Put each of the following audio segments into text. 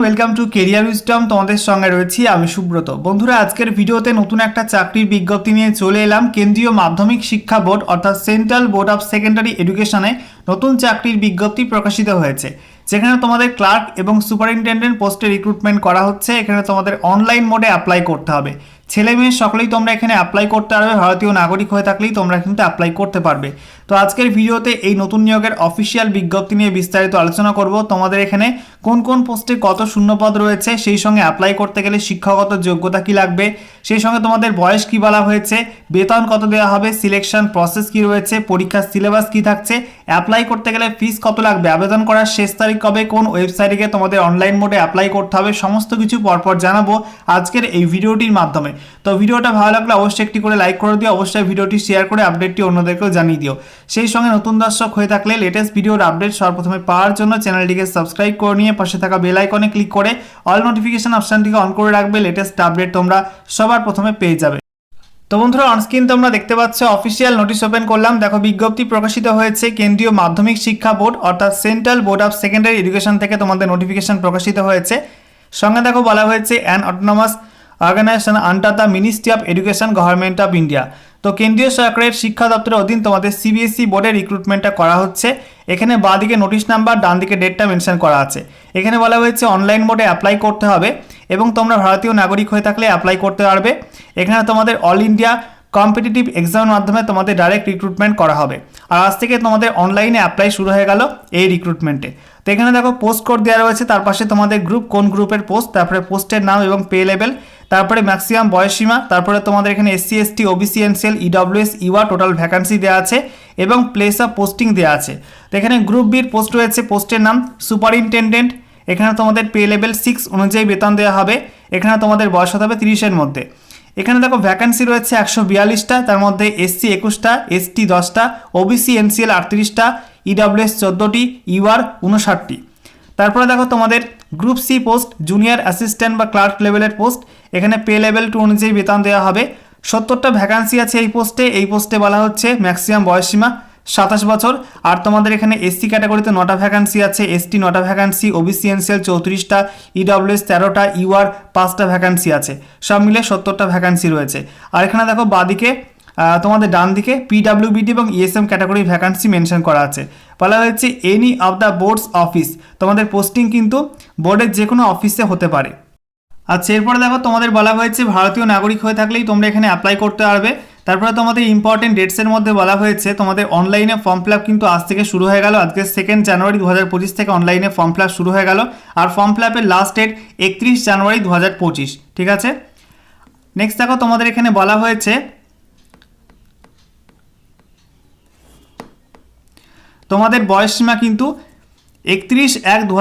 Welcome to career wisdom তোমাদের সঙ্গে রয়েছি আমি সুব্রত। বন্ধুরা, আজকের ভিডিওতে নতুন একটা চাকরির বিজ্ঞপ্তি নিয়ে চলে এলাম। কেন্দ্রীয় মাধ্যমিক শিক্ষা বোর্ড, অর্থাৎ সেন্ট্রাল বোর্ড অফ সেকেন্ডারি এডুকেশনে নতুন চাকরির বিজ্ঞপ্তি প্রকাশিত হয়েছে। যেখানে তোমাদের ক্লার্ক এবং সুপারিনটেন্ডেন্ট পোস্টে রিক্রুটমেন্ট করা হচ্ছে। এখানে তোমাদের অনলাইন মোডে অ্যাপ্লাই করতে হবে। ছেলে মেয়ে সকলেই তোমরা এখানে অ্যাপ্লাই করতে পারবে, ভারতীয় নাগরিক হয়ে থাকলেই তোমরা কিন্তু অ্যাপ্লাই করতে পারবে। তো আজকের ভিডিওতে এই নতুন নিয়োগের অফিসিয়াল বিজ্ঞপ্তি নিয়ে বিস্তারিত আলোচনা করব। তোমাদের এখানে কোন কোন পোস্টে কত শূন্যপদ রয়েছে, সেই সঙ্গে অ্যাপ্লাই করতে গেলে শিক্ষাগত যোগ্যতা কি লাগবে, সেই সঙ্গে তোমাদের বয়স কি বলা হয়েছে, বেতন কত দেওয়া হবে সিলেকশন প্রসেস কি রয়েছে, পরীক্ষার সিলেবাস কি থাকছে অ্যাপ্লাই করতে গেলে ফিস কত লাগবে, আবেদন করার শেষ তারিখ কবে, কোন ওয়েবসাইটে তোমাদের অনলাইন মোডে অ্যাপ্লাই করতে হবে, সমস্ত কিছু পরপর জানাব আজকের এই ভিডিওটির মাধ্যমে। তো ভিডিওটা ভালো লাগলে অবশ্যই একটি করে লাইক করে দিও, অবশ্যই ভিডিওটি শেয়ার করে আপডেটটি অন্যদেরকেও জানিয়ে দিও। সেই সঙ্গে নতুন দর্শক হয়ে থাকলে লেটেস্ট ভিডিওর আপডেট সর্বপ্রথমে পাওয়ার জন্য চ্যানেলটিকে সাবস্ক্রাইব করে নিয়ে পাশে থাকা বেল আইকনে ক্লিক করে অল নোটিফিকেশন অপশানটিকে অন করে রাখবে লেটেস্ট আপডেট তোমরা সবার প্রথমে পেয়ে যাবে। তো বন্ধুরা অনস্ক্রিন তোমরা দেখতে পাচ্ছ অফিসিয়াল নোটিশ ওপেন করলাম। দেখো, বিজ্ঞপ্তি প্রকাশিত হয়েছে কেন্দ্রীয় মাধ্যমিক শিক্ষা বোর্ড, অর্থাৎ central board of secondary education থেকে তোমাদের নোটিফিকেশন প্রকাশিত হয়েছে। সঙ্গে দেখো, বলা হয়েছে an autonomous organisation under the ministry of education government of India তো কেন্দ্রীয় সরকারের শিক্ষা দপ্তরের অধীন তোমাদের সিবিএসই বোর্ডের রিক্রুটমেন্টটা করা হচ্ছে। এখানে বাঁদিকে নোটিশ নাম্বার ডান দিকে ডেটটা মেনশন করা আছে। এখানে বলা হয়েছে অনলাইন মোডে অ্যাপ্লাই করতে হবে এবং তোমরা ভারতীয় নাগরিক হয়ে থাকলে অ্যাপ্লাই করতে পারবে। এখানে তোমাদের অল ইন্ডিয়া কম্পিটিটিভ এক্সামের মাধ্যমে তোমাদের ডাইরেক্ট রিক্রুটমেন্ট করা হবে। আর আজ থেকে তোমাদের অনলাইনে অ্যাপ্লাই শুরু হয়ে গেল এই রিক্রুটমেন্টে তো এখানে দেখো পোস্ট কোড দেওয়া রয়েছে, তার পাশে তোমাদের গ্রুপ কোন গ্রুপের পোস্ট তারপরে পোস্টের নাম এবং পে লেভেল তারপরে ম্যাক্সিমাম বয়সসীমা তারপরে তোমাদের এখানে SC ST OBC NCL EWS Ewa total vacancy দেওয়া আছে এবং প্লেস অফ পোস্টিং দেওয়া আছে। তো এখানে গ্রুপ বির পোস্ট রয়েছে পোস্টের নাম সুপারিনটেন্ডেন্ট এখানে তোমাদের পে লেভেল সিক্স অনুযায়ী বেতন দেওয়া হবে, এখানে তোমাদের বয়স হতে হবে তিরিশের মধ্যে। এখানে দেখো ভ্যাকান্সি রয়েছে একশো বিয়াল্লিশটা, তার মধ্যে এসসি একুশটা এসটি দশটা ওবিসি এনসিএল আটত্রিশটা ইডাব্লিউএস চোদ্দোটি ইউআর উনষাটটি তারপরে দেখো তোমাদের group C post junior assistant বা ক্লার্ক লেভেলের পোস্ট এখানে পে লেভেল টু অনুযায়ী বেতন দেওয়া হবে। সত্তরটা ভ্যাকান্সি আছে এই পোস্টে এই পোস্টে বলা হচ্ছে ম্যাক্সিমাম বয়সসীমা। সাতাশ বছর। আর তোমাদের এখানে এসসি ক্যাটাগরিতে নটা ভ্যাকান্সি আছে। এসটি নটা ভ্যাকান্সি ওবিসি এনসিএল চৌত্রিশটা ইডব্লিউএস তেরোটা ইউআর পাঁচটা ভ্যাকান্সি আছে। সব মিলে সত্তরটা ভ্যাকান্সি রয়েছে। আর এখানে দেখো বাদিকে তোমাদের ডান দিকে পিডাব্লিউবিডি এবং ইএসএম ক্যাটাগরি ভ্যাকান্সি মেনশন করা আছে। বলা হয়েছে any of the boards office তোমাদের পোস্টিং কিন্তু বোর্ডের যে কোনো অফিসে হতে পারে। আচ্ছা এরপরে দেখো তোমাদের বলা হয়েছে ভারতীয় নাগরিক হয়ে থাকলেই তোমরা এখানে অ্যাপ্লাই করতে পারবে। তারপরে তোমাদের ইম্পর্টেন্ট ডেটসের মধ্যে বলা হয়েছে, তোমাদের অনলাইনে ফর্ম ফিল কিন্তু আজ থেকে শুরু হয়ে গেল। আজকে সেকেন্ড জানুয়ারি দু হাজার পঁচিশ থেকে অনলাইনে ফর্ম ফিল শুরু হয়ে গেল। আর ফর্ম ফিল লাস্ট ডেট একত্রিশ জানুয়ারি দু হাজার পঁচিশ, ঠিক আছে? নেক্সট দেখো, তোমাদের এখানে বলা হয়েছে, তোমাদের বয়স সীমা কিন্তু একত্রিশ এক দু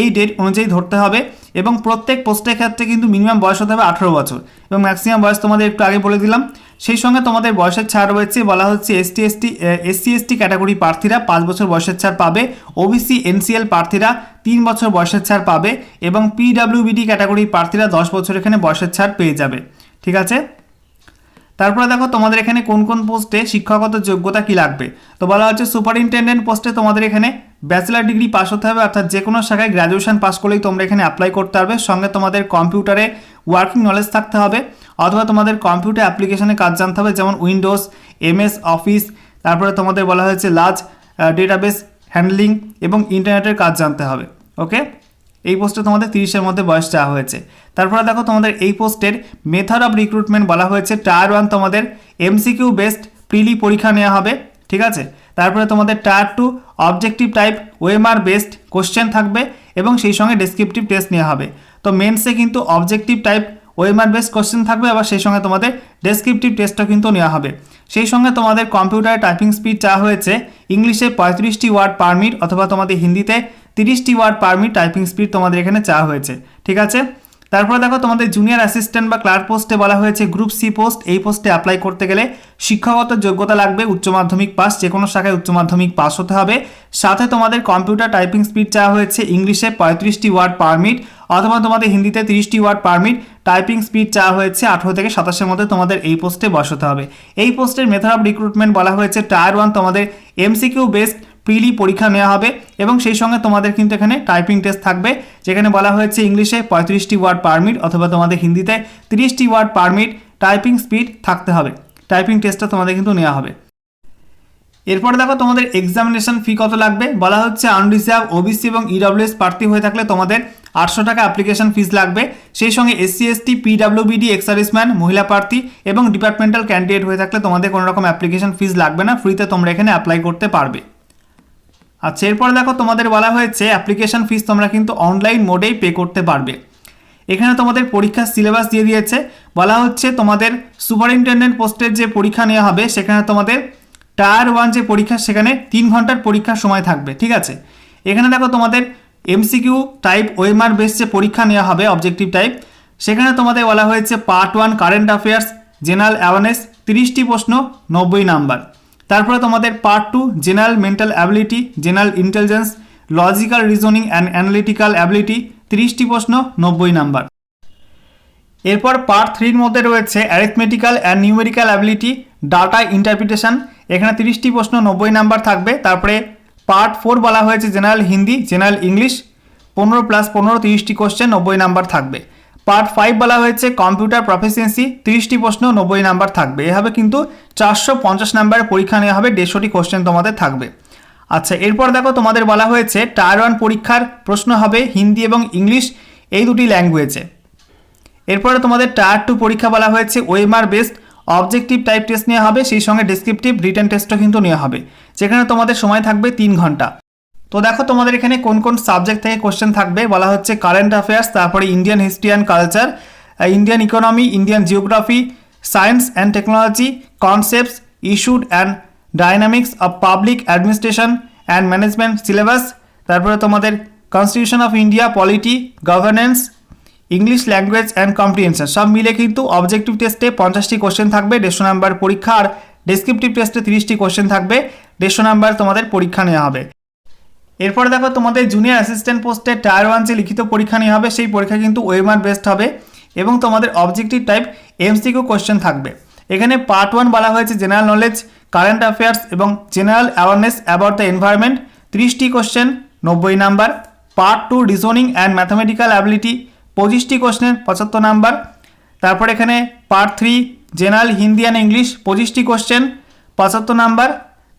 এই ডেট অনুযায়ী ধরতে হবে এবং প্রত্যেক পোস্টের ক্ষেত্রে কিন্তু মিনিমাম বয়স হতে হবে আঠেরো বছর এবং ম্যাক্সিমাম বয়স তোমাদের একটু আগে বলে দিলাম। সেই সঙ্গে তোমাদের বয়সের ছাড় রয়েছে, বলা হচ্ছে ST ST SC ST category প্রার্থীরা পাঁচ বছর বয়সের ছাড় পাবে ওবিসি এনসিএল প্রার্থীরা তিন বছর বয়সের ছাড় পাবে এবং পিডাব্লিউবিডি ক্যাটাগরি প্রার্থীরা দশ বছর এখানে বয়সের ছাড় পেয়ে যাবে। ঠিক আছে? তারপরে দেখো তোমাদের এখানে কোন কোন পোস্টে শিক্ষাগত যোগ্যতা কি লাগবে? তো বলা হচ্ছে সুপারিনটেন্ডেন্ট পোস্টে তোমাদের এখানে ব্যাচেলার ডিগ্রি পাস হতে হবে, অর্থাৎ যে কোনো শাখায় গ্র্যাজুয়েশন পাস করলেই তোমরা এখানে অ্যাপ্লাই করতে পারবে। সঙ্গে তোমাদের কম্পিউটারে ওয়ার্কিং নলেজ থাকতে হবে, অথবা তোমাদের কম্পিউটার অ্যাপ্লিকেশনে কাজ জানতে হবে, যেমন উইন্ডোজ এমএস অফিস তারপরে তোমাদের বলা হয়েছে লার্জ ডেটাবেস হ্যান্ডলিং এবং ইন্টারনেটের কাজ জানতে হবে ওকে এই পোস্টে তোমাদের তিরিশের মধ্যে বয়স চাওয়া হয়েছে। তারপরে দেখো তোমাদের এই পোস্টের মেথড অফ রিক্রুটমেন্ট বলা হয়েছে টায়ার ওয়ান তোমাদের এমসিকিউ বেসড প্রিলি পরীক্ষা নেওয়া হবে, ঠিক আছে? তারপরে তোমাদের tier two objective type OMR based question থাকবে এবং সেই সঙ্গে ডেসক্রিপটিভ টেস্ট নেওয়া হবে। তো মেন্সে কিন্তু objective type OMR based question থাকবে, আবার সেই সঙ্গে তোমাদের ডেসক্রিপটিভ টেস্টও কিন্তু নেওয়া হবে। সেই সঙ্গে তোমাদের কম্পিউটার টাইপিং স্পিড চা হয়েছে ইংলিশে পঁয়ত্রিশটি ওয়ার্ড পার অথবা তোমাদের হিন্দিতে তিরিশটি ওয়ার্ড পার টাইপিং স্পিড তোমাদের এখানে চা হয়েছে, ঠিক আছে? তারপরে দেখো তোমাদের জুনিয়র অ্যাসিস্ট্যান্ট বা ক্লার্ক পোস্টে বলা হয়েছে গ্রুপ সি পোস্ট এই পোস্টে অ্যাপ্লাই করতে গেলে শিক্ষাগত যোগ্যতা লাগবে, উচ্চ মাধ্যমিক পাস যে কোনো শাখায় উচ্চ মাধ্যমিক পাস হতে হবে। সাথে তোমাদের কম্পিউটার টাইপিং স্পিড চাওয়া হয়েছে ইংলিশে পঁয়ত্রিশটি ওয়ার্ড পার অথবা তোমাদের হিন্দিতে তিরিশটি ওয়ার্ড পার টাইপিং স্পিড চাওয়া হয়েছে আঠেরো থেকে সাতাশের মধ্যে তোমাদের এই পোস্টে বসাতে হবে। এই পোস্টের মেথড অফ রিক্রুটমেন্ট বলা হয়েছে, টায়ার ওয়ান তোমাদের এমসিকিউ বেসড প্রিলি পরীক্ষা নেওয়া হবে এবং সেই সঙ্গে তোমাদের কিন্তু এখানে টাইপিং টেস্ট থাকবে, যেখানে বলা হয়েছে ইংলিশে পঁয়ত্রিশটি ওয়ার্ড পারমিট অথবা তোমাদের হিন্দিতে তিরিশটি ওয়ার্ড পারমিট টাইপিং স্পিড থাকতে হবে। টাইপিং টেস্টটা তোমাদের কিন্তু নেওয়া হবে। এরপরে দেখো তোমাদের এক্সামিনেশন ফি কত লাগবে? বলা হচ্ছে আনরিজার্ভ ওবিসি এবং ইডব্লিউএস প্রার্থী হয়ে থাকলে তোমাদের আটশো টাকা অ্যাপ্লিকেশন ফিস লাগবে। সেই সঙ্গে SC ST PWBD ex serviceman মহিলা প্রার্থী এবং ডিপার্টমেন্টাল ক্যান্ডিডেট হয়ে থাকলে তোমাদের কোনো রকম অ্যাপ্লিকেশন ফিস লাগবে না ফ্রিতে তোমরা এখানে অ্যাপ্লাই করতে পারবে। আচ্ছা এরপর দেখো তোমাদের বলা হয়েছে অ্যাপ্লিকেশন ফিস তোমরা কিন্তু অনলাইন মোডেই পে করতে পারবে। এখানে তোমাদের পরীক্ষার সিলেবাস দিয়ে দিয়েছে। বলা হচ্ছে তোমাদের সুপারিনটেন্ডেন্ট পোস্টের যে পরীক্ষা নেওয়া হবে, সেখানে তোমাদের টায়ার ওয়ান যে পরীক্ষা, সেখানে তিন ঘণ্টার পরীক্ষার সময় থাকবে, ঠিক আছে? এখানে দেখো তোমাদের এমসিকিউ টাইপ ওয়েমার বেস যে পরীক্ষা নেওয়া হবে অবজেক্টিভ টাইপ সেখানে তোমাদের বলা হয়েছে part one current affairs general awareness তিরিশটি প্রশ্ন, নব্বই নাম্বার। তারপরে তোমাদের part two general mental ability general intelligence logical reasoning and analytical ability তিরিশটি প্রশ্ন, নব্বই নাম্বার। এরপর পার্ট থ্রির মধ্যে রয়েছে arithmetical and numerical ability data interpretation এখানে তিরিশটি প্রশ্ন, নব্বই নাম্বার থাকবে। তারপরে পার্ট ফোর বলা হয়েছে জেনারেল হিন্দি, জেনারেল ইংলিশ, পনেরো প্লাস পনেরো, তিরিশটি কোশ্চেন নব্বই নাম্বার থাকবে। পার্ট ফাইভ বলা হয়েছে কম্পিউটার প্রফিসিয়েন্সি, তিরিশটি প্রশ্ন, নব্বই নাম্বার থাকবে। এভাবে কিন্তু চারশো পঞ্চাশ নাম্বারের পরীক্ষা নেওয়া হবে, দেড়শোটি কোশ্চেন তোমাদের থাকবে। আচ্ছা এরপর দেখো তোমাদের বলা হয়েছে টায়ার ওয়ান পরীক্ষার প্রশ্ন হবে হিন্দি এবং ইংলিশ, এই দুটি ল্যাঙ্গুয়েজে এরপরে তোমাদের টায়ার টু পরীক্ষা বলা হয়েছে ওয়েমার বেসড অবজেক্টিভ টাইপ টেস্ট নেওয়া হবে, সেই সঙ্গে ডেসক্রিপটিভ রিটার্ন টেস্টও কিন্তু নেওয়া হবে। যেখানে তোমাদের সময় থাকবে তিন ঘণ্টা। তো দেখো তোমাদের এখানে কোন কোন সাবজেক্ট থেকে কোশ্চেন থাকবে, বলা হচ্ছে কারেন্ট অ্যাফেয়ার্স তারপরে Indian history and culture Indian economy Indian geography science and technology concepts issued and dynamics of public administration and management syllabus তারপরে তোমাদের constitution of India polity governance English language and comprehension সব মিলে কিন্তু objective টেস্টে পঞ্চাশটি question থাকবে দেড়শো number পরীক্ষা আর ডেসক্রিপটিভ টেস্টে তিরিশটি কোশ্চেন থাকবে দেড়শো নাম্বার তোমাদের পরীক্ষা নেওয়া হবে। এরপরে দেখো তোমাদের জুনিয়র অ্যাসিস্ট্যান্ট পোস্টে টায়ার ওয়ান যে লিখিত পরীক্ষা নেওয়া হবে, সেই পরীক্ষা কিন্তু ওয়েমার বেস্ট হবে এবং তোমাদের অবজেক্টিভ টাইপ এমসিকিউ কোশ্চেন থাকবে। এখানে পার্ট ওয়ান বলা হয়েছে জেনারেল নলেজ কারেন্ট অ্যাফেয়ার্স এবং general awareness about the environment তিরিশটি কোশ্চেন নব্বই number part two reasoning and mathematical ability পঁচিশটি কোশ্চেন পঁচাত্তর নাম্বার তারপর এখানে part three general Hindi and English পঁচিশটি কোশ্চেন পঁচাত্তর নাম্বার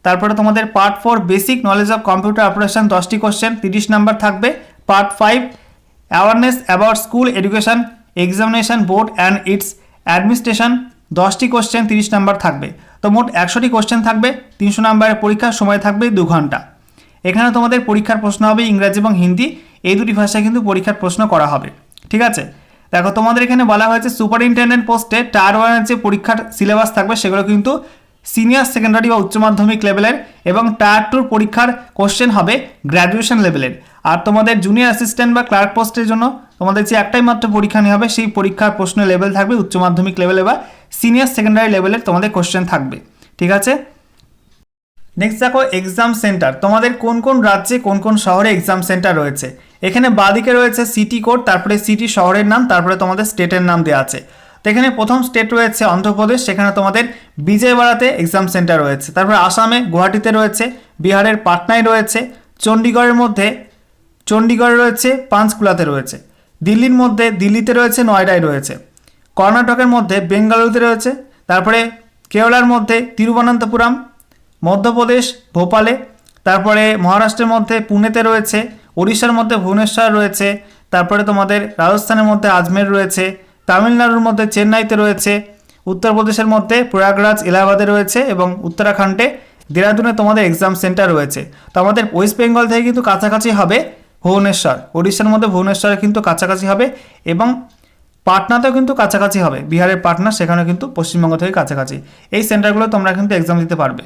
তারপরে তোমাদের part four basic knowledge of computer operation দশটি কোশ্চেন তিরিশ নাম্বার থাকবে। Part five awareness about school education examination board and its administration দশটি কোশ্চেন তিরিশ নাম্বার থাকবে। তো মোট একশোটি কোশ্চেন থাকবে, তিনশো নাম্বারের পরীক্ষার সময় থাকবে দু ঘণ্টা। এখানে তোমাদের পরীক্ষার প্রশ্ন হবে ইংরাজি এবং হিন্দি। এই দুটি ভাষায় কিন্তু পরীক্ষার প্রশ্ন করা হবে। ঠিক আছে? দেখো, তোমাদের এখানে বলা হয়েছে সুপারিনটেন্ডেন্ট পোস্টে টায়ার ওয়ানের যে পরীক্ষার সিলেবাস থাকবে, সেগুলো কিন্তু সিনিয়র সেকেন্ডারি বা উচ্চ মাধ্যমিক লেভেলের এবং টায়ার টুর পরীক্ষার কোশ্চেন হবে গ্র্যাজুয়েশন লেভেলের। আর তোমাদের জুনিয়র অ্যাসিস্ট্যান্ট বা ক্লার্ক পোস্টের জন্য তোমাদের যে একটাই মাত্র পরীক্ষা নেওয়া হবে, সেই পরীক্ষার প্রশ্নের লেভেল থাকবে, উচ্চ মাধ্যমিক লেভেলে বা সিনিয়র সেকেন্ডারি লেভেলের তোমাদের কোশ্চেন থাকবে। ঠিক আছে? নেক্সট দেখো এক্সাম সেন্টার তোমাদের কোন কোন রাজ্যে, কোন কোন শহরে এক্সাম সেন্টার রয়েছে? এখানে বাদিকে রয়েছে সিটি কোড তারপরে সিটি শহরের নাম, তারপরে তোমাদের স্টেটের নাম দেওয়া আছে। তো এখানে প্রথম স্টেট রয়েছে অন্ধ্রপ্রদেশ, সেখানে তোমাদের বিজয়বাড়াতে এক্সাম সেন্টার রয়েছে। তারপরে আসামে, গুয়াহাটিতে রয়েছে, বিহারের পাটনায় রয়েছে, চণ্ডীগড়ের মধ্যে, চণ্ডীগড়ে রয়েছে, পাঁচকুলাতে রয়েছে। দিল্লির মধ্যে, দিল্লিতে রয়েছে, নয়ডায় রয়েছে। কর্ণাটকের মধ্যে, বেঙ্গালুরুতে রয়েছে। তারপরে কেরলার মধ্যে, তিরুবনন্তপুরম, মধ্যপ্রদেশ, ভোপালে। তারপরে মহারাষ্ট্রের মধ্যে, পুনেতে রয়েছে ওড়িশার মধ্যে ভুবনেশ্বর রয়েছে, তারপরে তোমাদের রাজস্থানের মধ্যে আজমের রয়েছে, তামিলনাড়ুর মধ্যে চেন্নাইতে রয়েছে, উত্তরপ্রদেশের মধ্যে প্রয়াগরাজ, এলাহাবাদে রয়েছে এবং উত্তরাখণ্ডে দেরাদুনে তোমাদের এক্সাম সেন্টার রয়েছে। তো আমাদের ওয়েস্ট বেঙ্গল থেকে কিন্তু কাছাকাছি হবে ভুবনেশ্বর। ওড়িশার মধ্যে ভুবনেশ্বরে কিন্তু কাছাকাছি হবে এবং পাটনাতেও কিন্তু কাছাকাছি হবে। বিহারের পাটনা সেখানে কিন্তু পশ্চিমবঙ্গ থেকে কাছাকাছি। এই সেন্টারগুলো তোমরা কিন্তু এক্সাম দিতে পারবে।